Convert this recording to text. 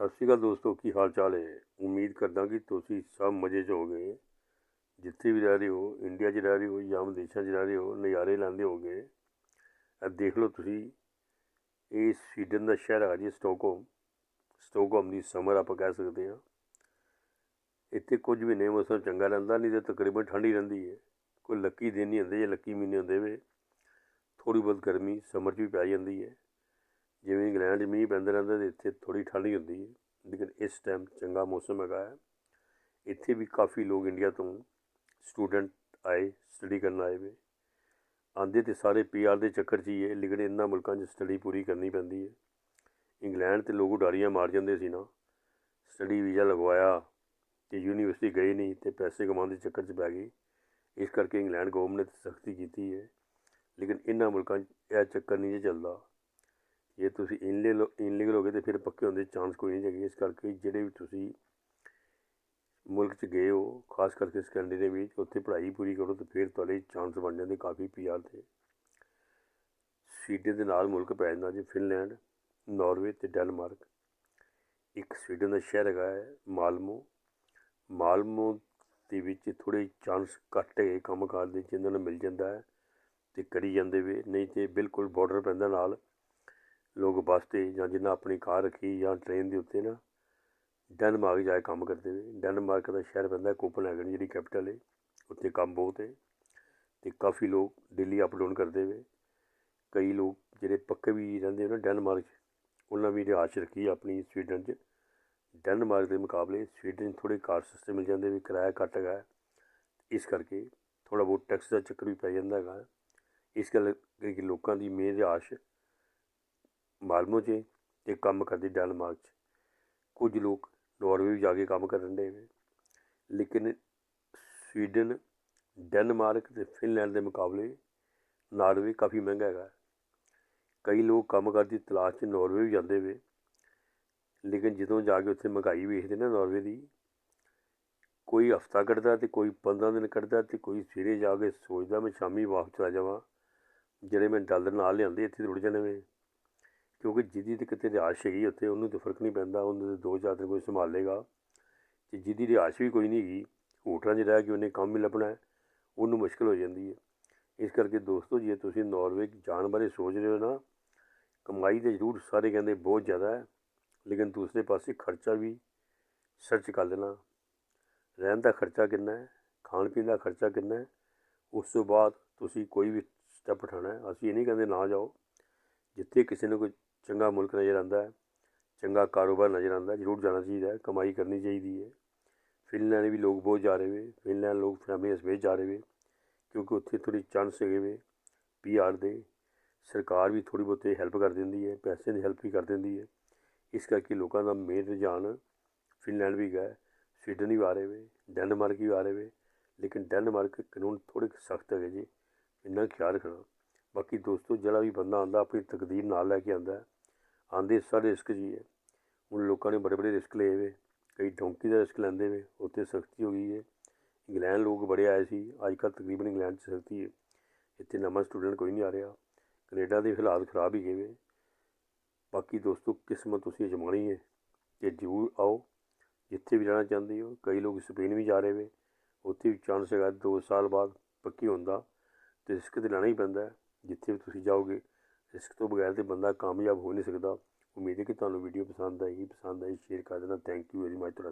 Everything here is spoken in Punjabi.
ਸਤਿ ਸ਼੍ਰੀ ਅਕਾਲ ਦੋਸਤੋ, ਕੀ ਹਾਲ ਚਾਲ ਹੈ? ਉਮੀਦ ਕਰਦਾ ਕਿ ਤੁਸੀਂ ਸਭ ਮਜ਼ੇ 'ਚ ਹੋਗੇ ਜਿੱਥੇ ਵੀ ਰਹਿ ਰਹੇ ਹੋ, ਇੰਡੀਆ 'ਚ ਰਹਿ ਰਹੇ ਹੋ ਜਾਂ ਵਿਦੇਸ਼ਾਂ 'ਚ ਰਹਿ ਰਹੇ ਹੋ, ਨਜ਼ਾਰੇ ਲੈਂਦੇ ਹੋਗੇ ਇਹ ਦੇਖ ਲਓ ਤੁਸੀਂ, ਇਹ ਸਵੀਡਨ ਦਾ ਸ਼ਹਿਰ ਹੈ ਜੀ, ਸਟਾਕਹੋਮ। ਸਟਾਕਹੋਮ ਦੀ ਸਮਰ ਆਪਾਂ ਕਹਿ ਸਕਦੇ ਹਾਂ। ਇੱਥੇ ਕੁਝ ਵੀ ਨਹੀਂ ਮੌਸਮ ਚੰਗਾ ਰਹਿੰਦਾ, ਨਹੀਂ ਤੇ ਤਕਰੀਬਨ ਠੰਡੀ ਰਹਿੰਦੀ ਹੈ। ਕੋਈ ਲੱਕੀ ਦਿਨ ਨਹੀਂ ਹੁੰਦੇ, ਜਾਂ ਲੱਕੀ ਮਹੀਨੇ ਹੁੰਦੇ ਵੇ ਥੋੜੀ ਬਹੁਤ ਗਰਮੀ ਸਮਰ 'ਚ ਵੀ ਪੈ ਜਾਂਦੀ ਹੈ। ਜਿਵੇਂ ਇੰਗਲੈਂਡ 'ਚ ਮੀਂਹ ਪੈਂਦਾ ਰਹਿੰਦਾ ਤੇ ਇੱਥੇ ਥੋੜੀ ਠੰਡ ਹੀ ਹੁੰਦੀ ਹੈ। ਲੇਕਿਨ ਇਸ ਟਾਈਮ ਚੰਗਾ ਮੌਸਮ ਹੈਗਾ ਹੈ। ਇੱਥੇ ਵੀ ਕਾਫੀ ਲੋਕ ਇੰਡੀਆ ਤੋਂ ਸਟੂਡੈਂਟ ਆਏ ਸਟੱਡੀ ਕਰਨ ਆਏ ਵੇ। ਆਂਦੇ ਤੇ ਸਾਰੇ ਪੀਆਰ ਦੇ ਚੱਕਰ 'ਚ ਹੀ ਹੈ, ਲੇਕਿਨ ਇਹਨਾਂ ਮੁਲਕਾਂ 'ਚ ਸਟੱਡੀ ਪੂਰੀ ਕਰਨੀ ਪੈਂਦੀ ਹੈ। ਇੰਗਲੈਂਡ ਤੇ ਲੋਕ ਉਡਾਰੀਆਂ ਮਾਰ ਜਾਂਦੇ ਸੀ ਨਾ। ਸਟੱਡੀ ਵੀਜ਼ਾ ਲਗਵਾਇਆ ਤੇ ਯੂਨੀਵਰਸਿਟੀ ਗਏ ਨਹੀਂ ਤੇ ਪੈਸੇ ਕਮਾਉਣ ਦੇ ਚੱਕਰ 'ਚ ਪੈ ਗਏ ਇਸ ਕਰਕੇ ਇੰਗਲੈਂਡ ਗਵਰਨਮੈਂਟ ਨੇ ਸਖਤੀ ਕੀਤੀ ਹੈ। ਲੇਕਿਨ ਇਹਨਾਂ ਮੁਲਕਾਂ 'ਚ ਇਹ ਚੱਕਰ ਨਹੀਂ ਜੇ ਚੱਲਦਾ। ਜੇ ਤੁਸੀਂ ਇਨਲੀਗਲ ਇਨਲੀਗਲ ਹੋ ਗਏ ਤੇ ਫਿਰ ਪੱਕੇ ਹੋਣ ਦੇ ਚਾਂਸ ਕੋਈ ਨਹੀਂ ਹੈਗੇ। ਇਸ ਕਰਕੇ ਜਿਹੜੇ ਵੀ ਤੁਸੀਂ ਮੁਲਕ 'ਚ ਗਏ ਹੋ, ਖਾਸ ਕਰਕੇ ਸਕੈਂਡੀਨੇਵੀ ਵਿੱਚ, ਉੱਥੇ ਪੜ੍ਹਾਈ ਪੂਰੀ ਕਰੋ ਤੇ ਫਿਰ ਤੁਹਾਡੇ ਚਾਂਸ ਬਣ ਜਾਂਦੇ ਕਾਫੀ ਪੀਆਰ 'ਤੇ। ਸਵੀਡਨ ਦੇ ਨਾਲ ਮੁਲਕ ਪੈ ਜਾਂਦਾ ਜੀ ਫਿਨਲੈਂਡ ਨਾਰਵੇ ਤੇ ਡੈਨਮਾਰਕ ਇੱਕ ਸਵੀਡਨ ਦਾ ਸ਼ਹਿਰ ਹੈਗਾ ਹੈ ਮਾਲਮੋ ਮਾਲਮੋ ਦੇ ਵਿੱਚ ਥੋੜੇ ਚਾਂਸ ਘੱਟ ਹੈ ਕੰਮ ਕਾਰ ਦੇ ਜਿੰਨਾਂ ਨੂੰ ਮਿਲ ਜਾਂਦਾ ਹੈ ਤੇ ਕਰੀ ਜਾਂਦੇ ਵੇ, ਨਹੀਂ ਤੇ ਬਿਲਕੁਲ ਬਾਰਡਰ ਪੈਂਦਾ ਨਾਲ। ਲੋਕ ਬੱਸ 'ਤੇ ਜਾਂ ਜਿੰਨਾ ਆਪਣੀ ਕਾਰ ਰੱਖੀ ਜਾਂ ਟ੍ਰੇਨ ਦੇ ਉੱਤੇ ਨਾ ਡੈਨਮਾਰਕ ਜਾ ਕੇ ਕੰਮ ਕਰਦੇ ਵੇ ਡੈਨਮਾਰਕ ਦਾ ਸ਼ਹਿਰ ਪੈਂਦਾ ਕੋਪਨਹੈਗਨ ਜਿਹੜੀ ਕੈਪੀਟਲ ਹੈ ਉੱਥੇ ਕੰਮ ਬਹੁਤ ਹੈ ਅਤੇ ਕਾਫੀ ਲੋਕ ਡੇਲੀ ਅਪ ਡਾਊਨ ਕਰਦੇ ਵੇ ਕਈ ਲੋਕ ਜਿਹੜੇ ਪੱਕੇ ਵੀ ਰਹਿੰਦੇ ਨੇ ਡੈਨਮਾਰਕ 'ਚ, ਉਹਨਾਂ ਵੀ ਰਿਹਾਇਸ਼ ਰੱਖੀ ਆਪਣੀ ਸਵੀਡਨ 'ਚ। ਡੈਨਮਾਰਕ ਦੇ ਮੁਕਾਬਲੇ ਸਵੀਡਨ ਥੋੜੇ ਕਾਰ ਸਸਤੇ ਮਿਲ ਜਾਂਦੇ ਵੀ ਕਿਰਾਇਆ ਘੱਟ ਹੈਗਾ। ਇਸ ਕਰਕੇ ਥੋੜਾ ਬਹੁਤ ਟੈਕਸ ਦਾ ਚੱਕਰ ਵੀ ਪੈ ਜਾਂਦਾ ਹੈਗਾ। ਇਸ ਕਰਕੇ ਲੋਕਾਂ ਦੀ ਮੇਨ ਰਿਹਾਇਸ਼ ਮਾਲਮੋ 'ਚ ਤੇ ਕੰਮ ਕਰਦੇ ਡੈਨਮਾਰਕ 'ਚ। ਕੁਝ ਲੋਕ ਨਾਰਵੇ ਵੀ ਜਾ ਕੇ ਕੰਮ ਕਰਨ ਦੇ ਨੇ। ਲੇਕਿਨ ਸਵੀਡਨ, ਡੈਨਮਾਰਕ ਤੇ ਫਿਨਲੈਂਡ ਦੇ ਮੁਕਾਬਲੇ ਨਾਰਵੇ ਕਾਫੀ ਮਹਿੰਗਾ ਹੈਗਾ। ਕਈ ਲੋਕ ਕੰਮ ਕਰਦੀ ਤਲਾਸ਼ 'ਚ ਨਾਰਵੇ ਵੀ ਜਾਂਦੇ ਵੇ। ਲੇਕਿਨ ਜਦੋਂ ਜਾ ਕੇ ਉੱਥੇ ਮਹਿੰਗਾਈ ਵੇਖਦੇ ਨਾ ਨਾਰਵੇ ਦੀ, ਕੋਈ ਹਫਤਾ ਕੱਢਦਾ ਤੇ ਕੋਈ 15 ਦਿਨ ਕੱਢਦਾ ਤੇ ਕੋਈ ਸਵੇਰੇ ਜਾ ਕੇ ਸੋਚਦਾ ਮੈਂ ਸ਼ਾਮੀ ਵਾਪਸ ਚਲਾ ਜਾਵਾਂ। ਜਿਹੜੇ ਮੈਂ ਡਾਲਰ ਨਾਲ ਲਿਆਂਦੇ ਇੱਥੇ ਰੁੜ ਜਾਣੇ ਵੇ ਕਿਉਂਕਿ ਜਿਹਦੀ ਤੇ ਕਿਤੇ ਰਿਹਾਇਸ਼ ਹੈਗੀ ਉੱਥੇ, ਉਹਨੂੰ ਤਾਂ ਫ਼ਰਕ ਨਹੀਂ ਪੈਂਦਾ, ਉਹਨੂੰ ਤੇ ਦੋ ਚਾਰ ਦਿਨ ਕੋਈ ਸੰਭਾਲ ਲੇਗਾ ਤੇ ਜਿਹਦੀ ਰਿਹਾਇਸ਼ ਵੀ ਕੋਈ ਨਹੀਂ ਹੈਗੀ ਹੋਟਲਾਂ 'ਚ ਰਹਿ ਕੇ ਉਹਨੇ ਕੰਮ ਵੀ ਲੱਭਣਾ ਉਹਨੂੰ ਮੁਸ਼ਕਲ ਹੋ ਜਾਂਦੀ ਹੈ। ਇਸ ਕਰਕੇ ਦੋਸਤੋ, ਜੇ ਤੁਸੀਂ ਨਾਰਵੇ ਜਾਣ ਬਾਰੇ ਸੋਚ ਰਹੇ ਹੋ ਨਾ, ਕਮਾਈ ਤੇ ਜ਼ਰੂਰ ਸਾਰੇ ਕਹਿੰਦੇ ਬਹੁਤ ਜ਼ਿਆਦਾ ਹੈ, ਲੇਕਿਨ ਦੂਸਰੇ ਪਾਸੇ ਖਰਚਾ ਵੀ ਸਰਚ ਕਰ ਲੈਣਾ ਰਹਿਣ ਦਾ ਖਰਚਾ ਕਿੰਨਾ ਹੈ, ਖਾਣ ਪੀਣ ਦਾ ਖਰਚਾ ਕਿੰਨਾ ਹੈ, ਉਸ ਤੋਂ ਬਾਅਦ ਤੁਸੀਂ ਕੋਈ ਵੀ ਸਟੈਪ ਉਠਾਉਣਾ ਅਸੀਂ ਇਹ ਨਹੀਂ ਕਹਿੰਦੇ ਨਾ ਜਾਓ। ਜਿੱਥੇ ਕਿਸੇ ਨੂੰ ਕੋਈ ਚੰਗਾ ਮੁਲਕ ਨਜ਼ਰ ਆਉਂਦਾ ਹੈ, ਚੰਗਾ ਕਾਰੋਬਾਰ ਨਜ਼ਰ ਆਉਂਦਾ ਜ਼ਰੂਰ ਜਾਣਾ ਚਾਹੀਦਾ ਕਮਾਈ ਕਰਨੀ ਚਾਹੀਦੀ ਹੈ। ਫਿਨਲੈਂਡ ਵੀ ਲੋਕ ਬਹੁਤ ਜਾ ਰਹੇ ਵੇ ਫਿਨਲੈਂਡ ਲੋਕ ਫੈਮਲੀ ਸਮੇਤ ਜਾ ਰਹੇ ਵੇ ਕਿਉਂਕਿ ਉੱਥੇ ਥੋੜੀ ਚਾਂਸ ਹੈਗੇ ਵੇ ਪੀਆਰ ਦੇ, ਸਰਕਾਰ ਵੀ ਥੋੜੀ ਬਹੁਤੇ ਹੈਲਪ ਕਰ ਦਿੰਦੀ ਹੈ ਪੈਸੇ ਦੀ ਹੈਲਪ ਵੀ ਕਰ ਦਿੰਦੀ ਹੈ। ਇਸ ਕਰਕੇ ਲੋਕਾਂ ਦਾ ਮੇਨ ਰੁਝਾਨ ਫਿਨਲੈਂਡ ਵੀ ਗਿਆ ਸਵੀਡਨ ਵੀ ਆ ਰਹੇ ਵੇ ਡੈਨਮਾਰਕ ਵੀ ਆ ਰਹੇ ਵੇ ਲੇਕਿਨ ਡੈਨਮਾਰਕ ਕਾਨੂੰਨ ਥੋੜੇ ਸਖਤ ਹੈਗੇ ਜੀ, ਇੰਨਾ ਖਿਆਲ ਰੱਖਣਾ। ਬਾਕੀ ਦੋਸਤੋ, ਜਿਹੜਾ ਵੀ ਬੰਦਾ ਆਂਦਾ ਆਪਣੀ ਤਕਦੀਰ ਨਾਲ ਲੈ ਕੇ ਆਂਦਾ ਆਂਦੇ ਸਾਰੇ ਰਿਸਕ ਜੀ ਹੈ। ਹੁਣ ਲੋਕਾਂ ਨੇ ਬੜੇ ਬੜੇ ਰਿਸਕ ਲਏ ਵੇ, ਕਈ ਡੋਂਕੀ ਦਾ ਰਿਸਕ ਲੈਂਦੇ ਵੇ, ਉੱਥੇ ਸਖਤੀ ਹੋ ਗਈ ਹੈ ਇੰਗਲੈਂਡ ਲੋਕ ਬੜੇ ਆਏ ਸੀ ਅੱਜ ਕੱਲ੍ਹ ਤਕਰੀਬਨ ਇੰਗਲੈਂਡ 'ਚ ਸਖਤੀ ਹੈ ਇੱਥੇ ਨਵਾਂ ਸਟੂਡੈਂਟ ਕੋਈ ਨਹੀਂ ਆ ਰਿਹਾ। ਕੈਨੇਡਾ ਦੇ ਹਾਲਾਤ ਖਰਾਬ ਹੀ ਗਏ ਵੇ। ਬਾਕੀ ਦੋਸਤੋ, ਕਿਸਮਤ ਤੁਸੀਂ ਅਜਮਾਣੀ ਹੈ ਕਿ ਜ਼ਰੂਰ ਆਓ। ਜਿੱਥੇ ਵੀ ਜਾਣਾ ਚਾਹੁੰਦੇ ਹੋ, ਕਈ ਲੋਕ ਸਪੇਨ ਵੀ ਜਾ ਰਹੇ ਵੇ। ਉੱਥੇ ਵੀ ਚਾਂਸ ਹੈਗਾ 2 ਸਾਲ ਬਾਅਦ ਪੱਕੀ ਹੁੰਦਾ ਤੇ ਰਿਸਕ ਤੇ ਲੈਣਾ ਹੀ ਪੈਂਦਾ ਜਿੱਥੇ ਵੀ ਤੁਸੀਂ ਜਾਓਗੇ ਰਿਸਕ ਤੋਂ ਬਗੈਰ ਤੇ ਬੰਦਾ ਕਾਮਯਾਬ ਹੋ ਨਹੀਂ ਸਕਦਾ। ਉਮੀਦ ਹੈ ਕਿ ਤੁਹਾਨੂੰ ਵੀਡੀਓ ਪਸੰਦ ਆਏਗੀ ਪਸੰਦ ਆਈ, ਸ਼ੇਅਰ ਕਰ ਦੇਣਾ। Thank you very much